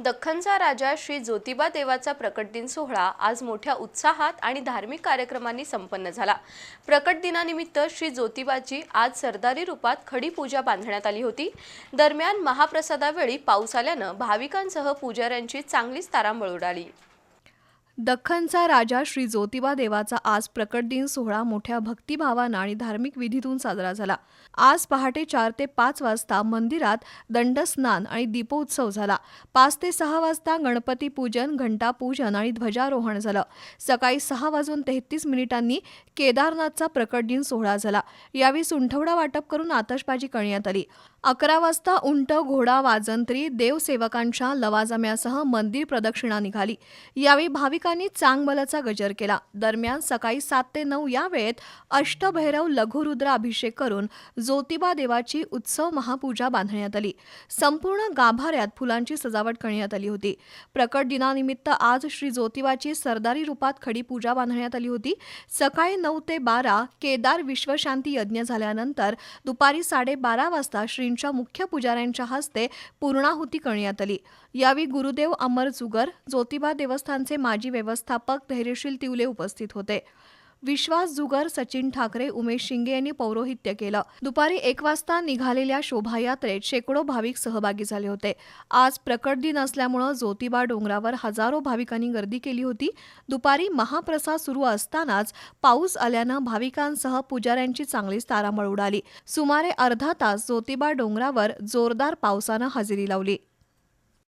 दख्खनचा राजा श्री ज्योतिबा देवाचा प्रकट दिन सोहळा आज मोठ्या उत्साहात आणि धार्मिक कार्यक्रमांनी संपन्न झाला. प्रकट दिनानिमित्त श्री ज्योतिबाची आज सरदारी रूपात खडी पूजा बांधण्यात आली होती. दरम्यान महाप्रसादावेळी पाऊस आल्यानं भाविकांसह पुजाऱ्यांची चांगलीच तारांबळ उडाली. दख्खनचा राजा श्री ज्योतिबा देवाचा आज प्रकट दिन सोहळा मोठ्या भक्तिभावानं आणि धार्मिक विधीतून साजरा झाला. आज पहाटे चार ते पाच वाजता मंदिरात दंडस्नान आणि दीपोत्सव झाला. पाच ते सहा वाजता गणपती पूजन घंटापूजन आणि ध्वजारोहण झालं. सकाळी सहा वाजून तेहतीस मिनिटांनी केदारनाथचा प्रकट दिन सोहळा झाला. यावेळी सुंठवडा वाटप करून आतषबाजी करण्यात आली. अकरा वाजता उंट घोडा वाजंत्री देवसेवकांच्या लवाजम्यासह मंदिर प्रदक्षिणा निघाली. यावेळी भाविक भाविकांनी चांगबलाचा गजर केला. दरम्यान सकाळी सात ते नऊ या वेळेत अष्टभैरव लघुरुद्र अभिषेक करून ज्योतिबा देवाची उत्सव महापूजा बांधण्यात आली. संपूर्ण गाभाऱ्यात फुलांची सजावट करण्यात आली होती. प्रकट दिनानिमित्त आज श्री ज्योतिबाची सरदारी रूपात खडी पूजा बांधण्यात आली होती. सकाळी नऊ ते बारा केदार विश्वशांती यज्ञ झाल्यानंतर दुपारी साडेबारा वाजता श्रींच्या मुख्य पुजाऱ्यांच्या हस्ते पूर्णाहुती करण्यात आली. यावेळी गुरुदेव अमर जुगर ज्योतिबा देवस्थानचे माजी व्यवस्थापक धैर्यशील तिवले उपस्थित होते. विश्वास जुगर सचिन ठाकरे उमेश शिंगे यांनी पौरोहित्य केलं. दुपारी एक वाजता निघालेल्या शोभायात्रेत शेकडो भाविक सहभागी झाले होते. आज प्रकट दिन असल्यामुळं ज्योतिबा डोंगरावर हजारो भाविकांनी गर्दी केली होती. दुपारी महाप्रसाद सुरू असतानाच पाऊस आल्यानं भाविकांसह पुजाऱ्यांची चांगलीच तारांबळ उडाली. सुमारे अर्धा तास ज्योतिबा डोंगरावर जोरदार पावसानं हजेरी लावली.